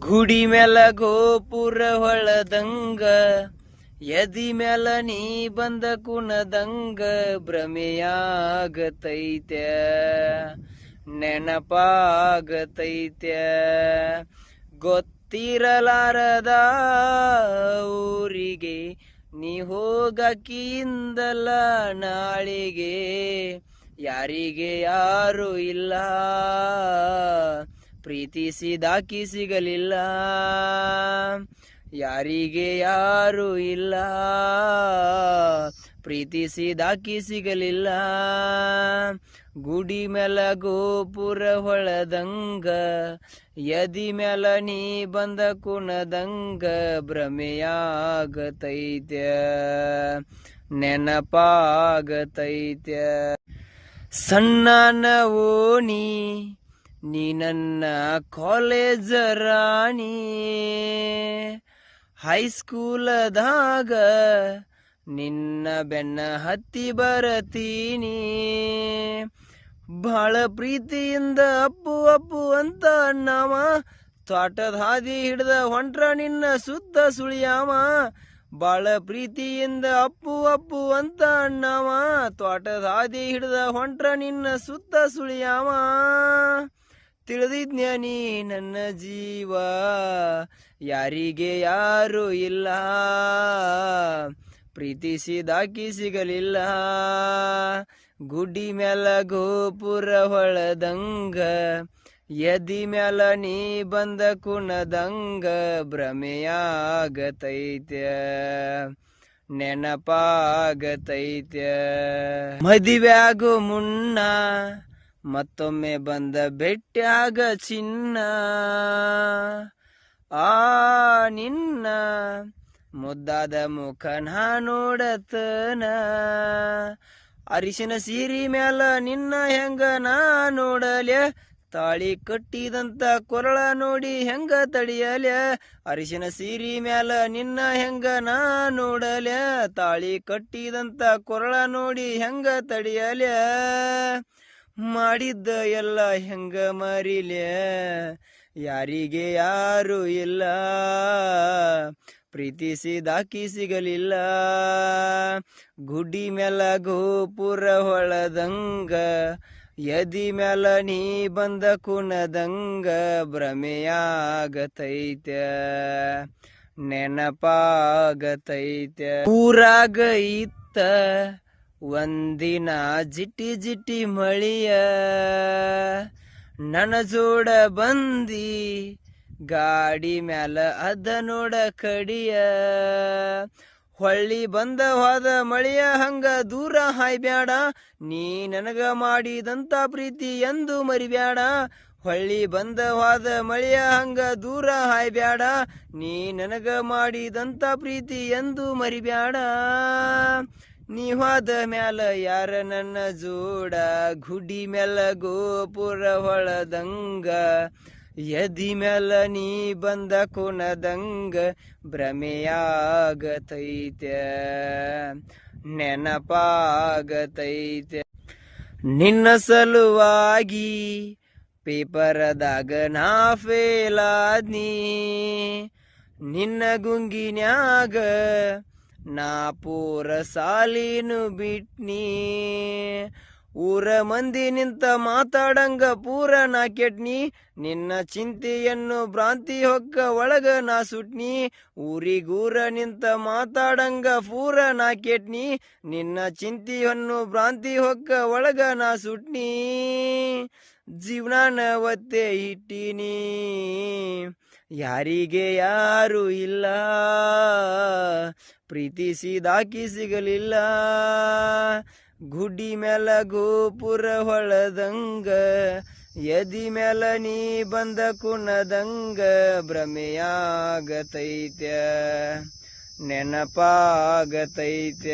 ಗುಡಿ ಮ್ಯಾಲ ಗೋಪುರ ಹೊಳದಂಗ, ಎದಿ ಮ್ಯಾಲ ನೀ ಬಂದ ಕುಣದಂಗ ಭ್ರಮೆಯಾಗತೈತ್ಯ, ನೆನಪಾಗತೈತ್ಯ. ಗೊತ್ತಿರಲಾರದ ಊರಿಗೆ ನೀ ಹೋಗಕಿಯಿಂದಲ್ಲ ನಾಳಿಗೆ, ಯಾರಿಗೆ ಯಾರು ಇಲ್ಲ. ಪ್ರೀತಿಸಿದಾಕಿ ಸಿಗಲಿಲ್ಲ ಯಾರಿಗೆ ಯಾರು ಇಲ್ಲ. ಪ್ರೀತಿಸಿದಾಕಿ ಸಿಗಲಿಲ್ಲ ಗುಡಿ ಮೇಲ ಗೋಪುರ ಹೊಳದಂಗ, ಯದಿ ಮೇಲ ನೀ ಬಂದ ಕುಣದಂಗ ಭ್ರಮೆಯಾಗತೈತ್ಯ, ನೆನಪಾಗತೈತ್ಯ. ಸಣ್ಣನ ಓಣಿ ನೀ ನನ್ನ ಕಾಲೇಜ ರಾಣಿ. ಹೈಸ್ಕೂಲದಾಗ ನಿನ್ನ ಬೆನ್ನ ಹತ್ತಿ ಬರತೀನಿ. ಬಹಳ ಪ್ರೀತಿಯಿಂದ ಅಪ್ಪು ಅಪ್ಪು ಅಂತ ಅಣ್ಣವ. ತೋಟದ ಹಾದಿ ಹಿಡ್ದ ಹೊಂಟ್ರ ನಿನ್ನ ಸುತ್ತ ಸುಳಿಯಾವ. ಬಾಳ ಪ್ರೀತಿಯಿಂದ ಅಪ್ಪು ಅಪ್ಪು ಅಂತ ಅಣ್ಣವ. ತೋಟದ ಹಾದಿ ಹಿಡ್ದ ಹೊಂಟ್ರ ನಿನ್ನ ಸುತ್ತ ಸುಳಿಯಾವ. ತಿಳಿದಿದ್ನ್ಯ ನೀ ನನ್ನ ಜೀವ? ಯಾರಿಗೆ ಯಾರು ಇಲ್ಲ. ಪ್ರೀತಿಸಿದಾಕಿ ಸಿಗಲಿಲ್ಲ. ಗುಡಿ ಮ್ಯಾಲ ಗೋಪುರ ಹೊಳದಂಗ, ಎದಿ ಮ್ಯಾಲ ನೀ ಬಂದ ಕುಣದಂಗ ಭ್ರಮೆಯಾಗತೈತ್ಯ, ನೆನಪಾಗತೈತ್ಯ. ಮದಿವ್ಯಾಗು ಮುನ್ನ ಮತ್ತೊಮ್ಮೆ ಬಂದ ಬೆಟ್ಟಾಗ ಚಿನ್ನ. ಆ ನಿನ್ನ ಮುದ್ದಾದ ಮುಖ ನಾ ನೋಡತನ. ಅರಿಶಿನ ಸೀರಿ ಮ್ಯಾಲ ನಿನ್ನ ಹೆಂಗ ನಾ ನೋಡಲ್ಯ? ತಾಳಿ ಕಟ್ಟಿದಂತ ಕೊರಳ ನೋಡಿ ಹೆಂಗ ತಡಿಯಲ್ಯ? ಅರಿಶಿನ ಸೀರಿ ಮ್ಯಾಲ ನಿನ್ನ ಹೆಂಗ ನಾ ನೋಡಲ್ಯ? ತಾಳಿ ಕಟ್ಟಿದಂತ ಕೊರಳ ನೋಡಿ ಹೆಂಗ ತಡಿಯಲ್ಯ? ಮಾಡಿದ್ದ ಎಲ್ಲ ಹೆಂಗ ಮರಿಲ್ಯ ಯಾರಿಗೆ ಯಾರು ಇಲ್ಲ? ಪ್ರೀತಿಸಿದಾಕಿ ಸಿಗಲಿಲ್ಲ. ಗುಡಿ ಮೇಲ ಗೋಪುರ ಹೊಳದಂಗ ಯದಿ ಮೇಲ ನೀ ಬಂದ ಕುಣದಂಗ ಭ್ರಮೆಯಾಗತೈತೆ ನೆನಪಾಗತೈತ್ಯ. ಊರಾಗ ಇತ್ತ ಒಂದಿನ ಜಿಟಿ ಜಿಟಿ ಮಳಿಯ ನನ ಜೋಡ ಬಂದಿ, ಗಾಡಿ ಮ್ಯಾಲ ಅದ ನೋಡ ಕಡಿಯ. ಹೊಳ್ಳಿ ಬಂದ ಹೋದ ಮಳೆಯ ಹಂಗ ದೂರ ಹಾಯ್ಬ್ಯಾಡ, ನೀ ನನಗ ಮಾಡಿದಂತ ಪ್ರೀತಿ ಎಂದು ಮರಿಬ್ಯಾಡ. ಹೊಳ್ಳಿ ಬಂದ ಹೋದ ಮಳೆಯ ಹಂಗ ದೂರ ಹಾಯ್ಬ್ಯಾಡ, ನೀ ನನಗ ಮಾಡಿದಂತ ಪ್ರೀತಿ ಎಂದು ಮರಿಬ್ಯಾಡ. ನೀ ಹೋದ ಮ್ಯಾಲ ಯಾರ ನನ್ನ ಜೋಡ? ಗುಡಿ ಮ್ಯಾಲ ಗೋಪುರ ಹೊಳದಂಗ. ಎದಿ ಮ್ಯಾಲ ನೀ ಬಂದ ಕುನದಂಗ ಭ್ರಮೆಯಾಗತೈತ್ಯ ನೆನಪಾಗತೈತೆ. ನಿನ್ನ ಸಲುವಾಗಿ ಪೇಪರದಾಗ ನಾ ಫೇಲಾದ್ನಿ. ನಿನ್ನ ಗುಂಗಿನ್ಯಾಗ ನಾ ಪೂರ ಸಾಲಿನು ಬಿಟ್ನಿ. ಊರ ಮಂದಿ ನಿಂತ ಮಾತಾಡಂಗ ಪೂರ ನಾ ಕೆಟ್ನಿ. ನಿನ್ನ ಚಿಂತೆಯನ್ನು ಭ್ರಾಂತಿ ಹೊಕ್ಕ ಒಳಗ ನಾ ಸುಟ್ನಿ. ಊರಿಗೂರ ನಿಂತ ಮಾತಾಡಂಗ ಪೂರ ನಾ ಕೆಟ್ನಿ. ನಿನ್ನ ಚಿಂತೆಯನ್ನು ಭ್ರಾಂತಿ ಹೊಕ್ಕ ಒಳಗ ನಾ ಸುಟ್ನಿ. ಜೀವನ ಒತ್ತೆ ಇಟ್ಟಿನಿ. ಯಾರಿಗೆ ಯಾರು ಇಲ್ಲ. ಪ್ರೀತಿಸಿದಾಕಿ ಸಿಗಲಿಲ್ಲ. ಗುಡಿ ಮ್ಯಾಲ ಗೋಪುರ ಹೊಳದಂಗ ಎದಿ ಮ್ಯಾಲ ನೀ ಬಂದ ಕುಣದಂಗ ಭ್ರಮೆಯಾಗತೈತ್ಯ ನೆನಪಾಗತೈತ್ಯ.